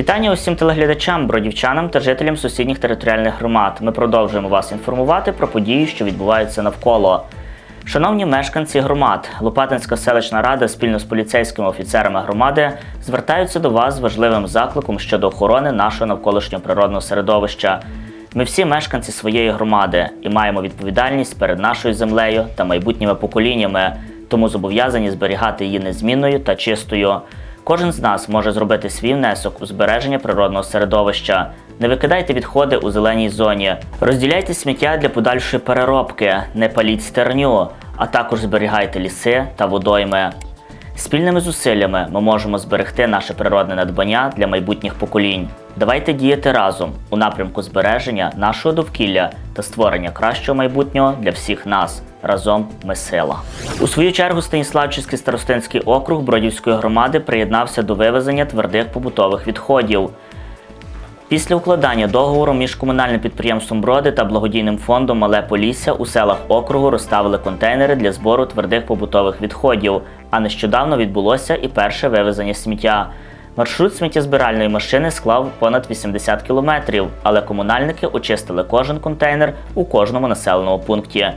Вітання усім телеглядачам, бродівчанам та жителям сусідніх територіальних громад. Ми продовжуємо вас інформувати про події, що відбуваються навколо. Шановні мешканці громад, Лопатинська селищна рада спільно з поліцейськими офіцерами громади звертаються до вас з важливим закликом щодо охорони нашого навколишнього природного середовища. Ми всі мешканці своєї громади і маємо відповідальність перед нашою землею та майбутніми поколіннями, тому зобов'язані зберігати її незмінною та чистою. Кожен з нас може зробити свій внесок у збереження природного середовища. Не викидайте відходи у зеленій зоні, розділяйте сміття для подальшої переробки, не паліть стерню, а також зберігайте ліси та водойми. Спільними зусиллями ми можемо зберегти наше природне надбання для майбутніх поколінь. Давайте діяти разом у напрямку збереження нашого довкілля та створення кращого майбутнього для всіх нас. Разом ми сила. У свою чергу Станіславчівський старостинський округ Бродівської громади приєднався до вивезення твердих побутових відходів. Після укладання договору між комунальним підприємством Броди та благодійним фондом Мале Полісся у селах округу розставили контейнери для збору твердих побутових відходів. А нещодавно відбулося і перше вивезення сміття. Маршрут сміттєзбиральної машини склав понад 80 кілометрів, але комунальники очистили кожен контейнер у кожному населеному пункті.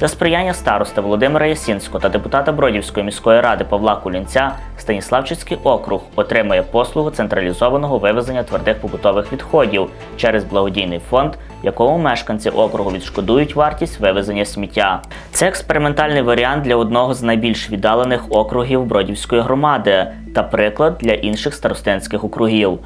За сприяння староста Володимира Ясінського та депутата Бродівської міської ради Павла Кулінця Станіславчицький округ отримує послугу централізованого вивезення твердих побутових відходів через благодійний фонд, якому мешканці округу відшкодують вартість вивезення сміття. Це експериментальний варіант для одного з найбільш віддалених округів Бродівської громади та приклад для інших старостинських округів.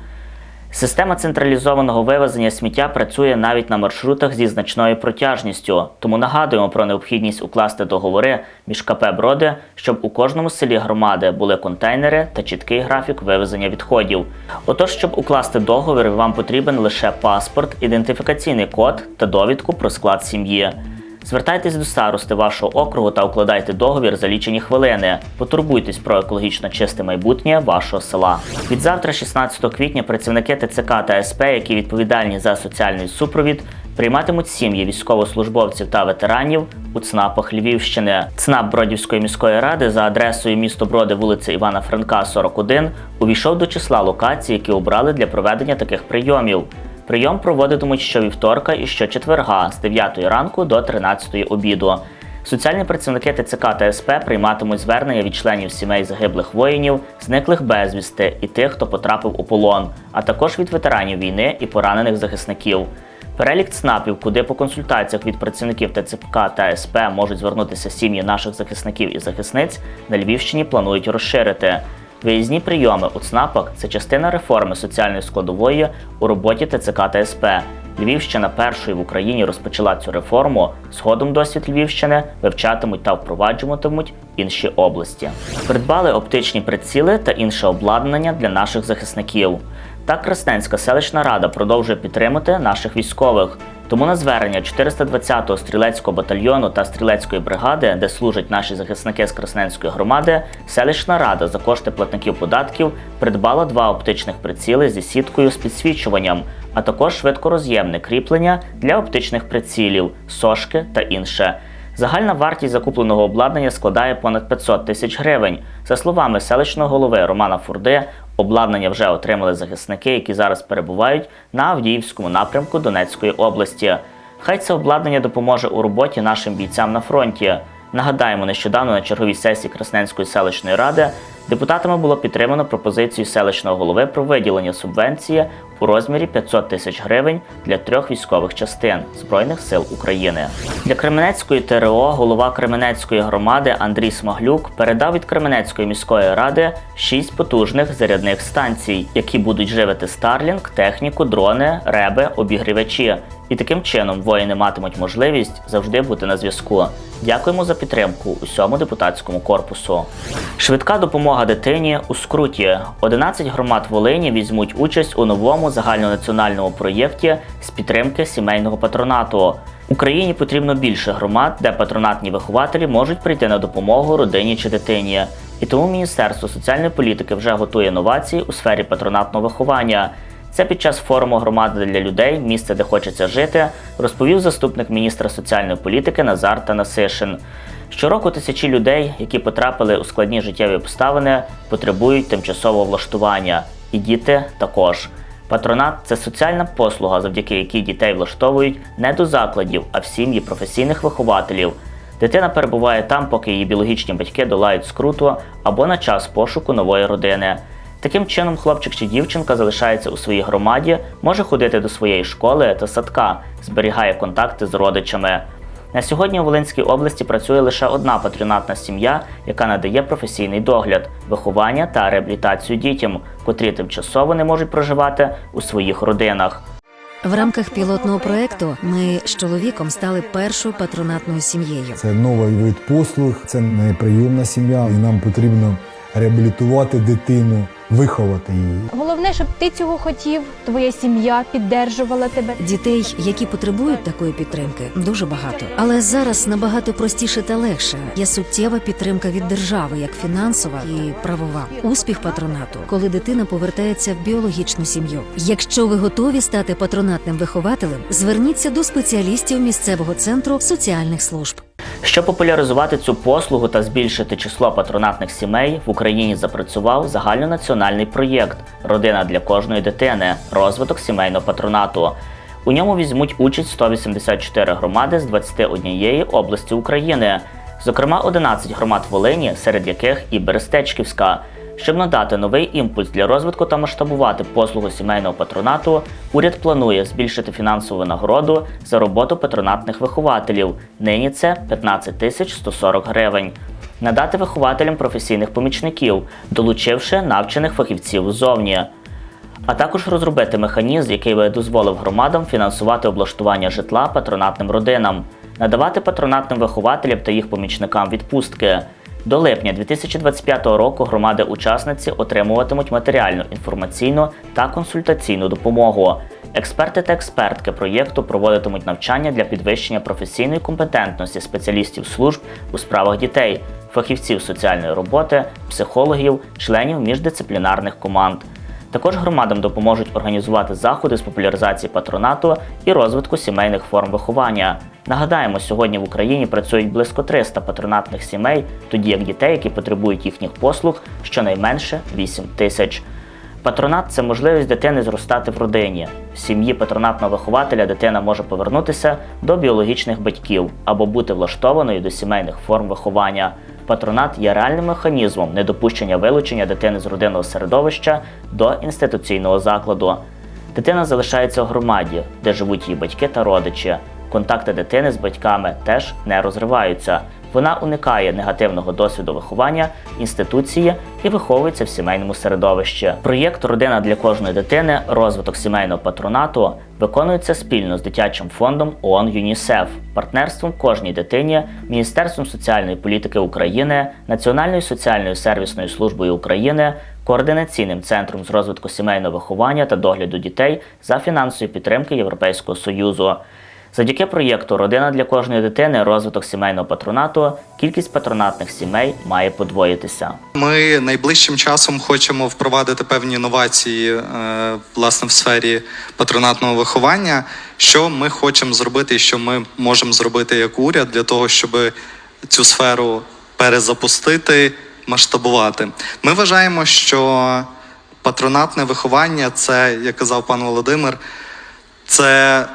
Система централізованого вивезення сміття працює навіть на маршрутах зі значною протяжністю, тому нагадуємо про необхідність укласти договори між КП Броди, щоб у кожному селі громади були контейнери та чіткий графік вивезення відходів. Отож, щоб укласти договір, вам потрібен лише паспорт, ідентифікаційний код та довідку про склад сім'ї. Звертайтесь до старости вашого округу та укладайте договір за лічені хвилини. Потурбуйтесь про екологічно чисте майбутнє вашого села. Від завтра, 16 квітня, працівники ТЦК та СП, які відповідальні за соціальний супровід, прийматимуть сім'ї військовослужбовців та ветеранів у ЦНАПах Львівщини. ЦНАП Бродівської міської ради за адресою місто Броди, вулиця Івана Франка, 41, увійшов до числа локацій, які обрали для проведення таких прийомів. Прийом проводитимуть щовівторка і щочетверга з 9 ранку до 13 обіду. Соціальні працівники ТЦК та СП прийматимуть звернення від членів сімей загиблих воїнів, зниклих безвісти і тих, хто потрапив у полон, а також від ветеранів війни і поранених захисників. Перелік ЦНАПів, куди по консультаціях від працівників ТЦК та СП можуть звернутися сім'ї наших захисників і захисниць, на Львівщині планують розширити. Виїзні прийоми у ЦНАПах це частина реформи соціальної складової у роботі ТЦК та СП. Львівщина першою в Україні розпочала цю реформу. Згодом досвід Львівщини вивчатимуть та впроваджуватимуть інші області. Придбали оптичні приціли та інше обладнання для наших захисників. Так Красненська селищна рада продовжує підтримати наших військових. Тому на звернення 420-го стрілецького батальйону та стрілецької бригади, де служать наші захисники з Красненської громади, селищна рада за кошти платників податків придбала два оптичних приціли зі сіткою з підсвічуванням, а також швидкороз'ємне кріплення для оптичних прицілів, сошки та інше. Загальна вартість закупленого обладнання складає понад 500 тисяч гривень. За словами селищного голови Романа Фурди, обладнання вже отримали захисники, які зараз перебувають на Авдіївському напрямку Донецької області. Хай це обладнання допоможе у роботі нашим бійцям на фронті. Нагадаємо, нещодавно на черговій сесії Красненської селищної ради депутатами було підтримано пропозицію селищного голови про виділення субвенції у розмірі 500 тисяч гривень для трьох військових частин Збройних сил України. Для Кременецької ТРО голова Кременецької громади Андрій Смаглюк передав від Кременецької міської ради шість потужних зарядних станцій, які будуть живити Старлінг, техніку, дрони, реби, обігрівачі. І таким чином воїни матимуть можливість завжди бути на зв'язку. Дякуємо за підтримку усьому депутатському корпусу. Швидка допомога дитині у скруті. 11 громад Волині візьмуть участь у новому загальнонаціональному проєкті з підтримки сімейного патронату. Україні потрібно більше громад, де патронатні вихователі можуть прийти на допомогу родині чи дитині. І тому Міністерство соціальної політики вже готує новації у сфері патронатного виховання. Це під час форуму громади для людей, місце, де хочеться жити, розповів заступник міністра соціальної політики Назар Танасишин. Щороку тисячі людей, які потрапили у складні життєві обставини, потребують тимчасового влаштування. і діти також. Патронат це соціальна послуга, завдяки якій дітей влаштовують не до закладів, а в сім'ї професійних вихователів. Дитина перебуває там, поки її біологічні батьки долають скруту або на час пошуку нової родини. Таким чином, хлопчик чи дівчинка залишається у своїй громаді, може ходити до своєї школи та садка, зберігає контакти з родичами. На сьогодні у Волинській області працює лише одна патронатна сім'я, яка надає професійний догляд, виховання та реабілітацію дітям, котрі тимчасово не можуть проживати у своїх родинах. В рамках пілотного проекту ми з чоловіком стали першою патронатною сім'єю. Це новий вид послуг, це не прийомна сім'я, і нам потрібно реабілітувати дитину, виховати її. Головне, щоб ти цього хотів, твоя сім'я піддержувала тебе. Дітей, які потребують такої підтримки, дуже багато. Але зараз набагато простіше та легше. Є суттєва підтримка від держави, як фінансова і правова. Успіх патронату, коли дитина повертається в біологічну сім'ю. Якщо ви готові стати патронатним вихователем, зверніться до спеціалістів місцевого центру соціальних служб. Щоб популяризувати цю послугу та збільшити число патронатних сімей, в Україні запрацював загальнонаціональний проєкт Родина для кожної дитини розвиток сімейного патронату. У ньому візьмуть участь 184 громади з 21 області України, зокрема 11 громад Волині, серед яких і Берестечківська. Щоб надати новий імпульс для розвитку та масштабувати послугу сімейного патронату, уряд планує збільшити фінансову нагороду за роботу патронатних вихователів. Нині це 15 тисяч 140 гривень. Надати вихователям професійних помічників, долучивши навчених фахівців ззовні. А також розробити механізм, який би дозволив громадам фінансувати облаштування житла патронатним родинам, надавати патронатним вихователям та їх помічникам відпустки. До липня 2025 року громади-учасниці отримуватимуть матеріальну, інформаційну та консультаційну допомогу. Експерти та експертки проєкту проводитимуть навчання для підвищення професійної компетентності спеціалістів служб у справах дітей, фахівців соціальної роботи, психологів, членів міждисциплінарних команд. Також громадам допоможуть організувати заходи з популяризації патронату і розвитку сімейних форм виховання. Нагадаємо, сьогодні в Україні працюють близько 300 патронатних сімей, тоді як дітей, які потребують їхніх послуг, щонайменше 8 тисяч. Патронат це можливість дитини зростати в родині. В сім'ї патронатного вихователя дитина може повернутися до біологічних батьків або бути влаштованою до сімейних форм виховання. Патронат є реальним механізмом недопущення вилучення дитини з родинного середовища до інституційного закладу. Дитина залишається в громаді, де живуть її батьки та родичі. Контакти дитини з батьками теж не розриваються. Вона уникає негативного досвіду виховання інституції і виховується в сімейному середовищі. Проєкт Родина для кожної дитини розвиток сімейного патронату виконується спільно з дитячим фондом ООН ЮНІСЕФ, партнерством кожній дитині, Міністерством соціальної політики України, Національною соціальною сервісною службою України, координаційним центром з розвитку сімейного виховання та догляду дітей за фінансової підтримки Європейського Союзу. Завдяки проєкту Родина для кожної дитини розвиток сімейного патронату кількість патронатних сімей має подвоїтися. Ми найближчим часом хочемо впровадити певні інновації е, власне в сфері патронатного виховання. Що ми хочемо зробити, і що ми можемо зробити як уряд для того, щоб цю сферу перезапустити, масштабувати. Ми вважаємо, що патронатне виховання це, як казав пан Володимир, це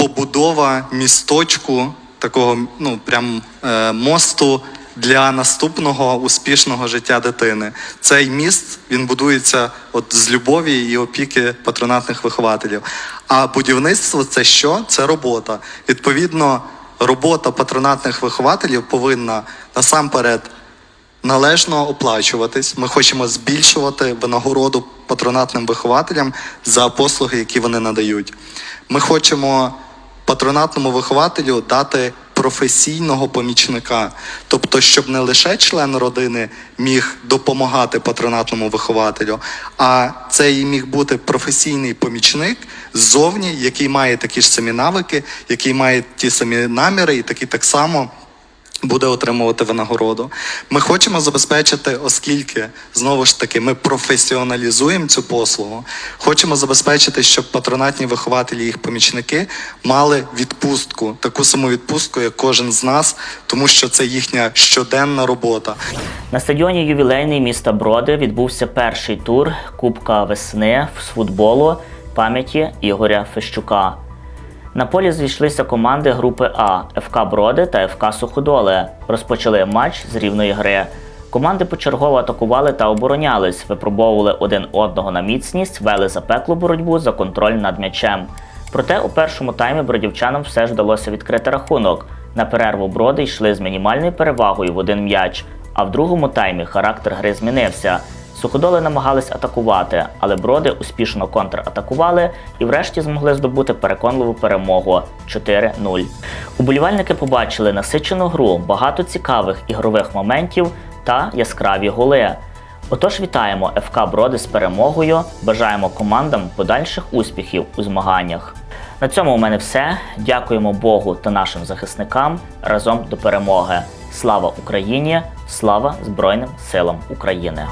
побудова місточку, такого ну прям е, мосту для наступного успішного життя дитини. Цей міст він будується от з любові і опіки патронатних вихователів. А будівництво це що? Це робота. Відповідно, робота патронатних вихователів повинна насамперед належно оплачуватись. Ми хочемо збільшувати винагороду патронатним вихователям за послуги, які вони надають. Ми хочемо патронатному вихователю дати професійного помічника, тобто, щоб не лише член родини міг допомагати патронатному вихователю, а це і міг бути професійний помічник ззовні, який має такі ж самі навики, який має ті самі наміри, і такий так само буде отримувати винагороду. Ми хочемо забезпечити, оскільки знову ж таки ми професіоналізуємо цю послугу. Хочемо забезпечити, щоб патронатні вихователі і їх помічники мали відпустку, таку саму відпустку, як кожен з нас, тому що це їхня щоденна робота. На стадіоні ювілейний міста Броди відбувся перший тур Кубка весни з футболу пам'яті Ігоря Фещука. На полі зійшлися команди групи А ФК Броди та ФК Суходоли. Розпочали матч з рівної гри. Команди почергово атакували та оборонялись, випробовували один одного на міцність, вели запеклу боротьбу за контроль над м'ячем. Проте у першому таймі бродівчанам все ж вдалося відкрити рахунок. На перерву броди йшли з мінімальною перевагою в один м'яч, а в другому таймі характер гри змінився. Суходоли намагались атакувати, але броди успішно контратакували і врешті змогли здобути переконливу перемогу 4-0. Уболівальники побачили насичену гру, багато цікавих ігрових моментів та яскраві голи. Отож, вітаємо ФК Броди з перемогою. Бажаємо командам подальших успіхів у змаганнях. На цьому у мене все. Дякуємо Богу та нашим захисникам разом до перемоги. Слава Україні! Слава Збройним силам України!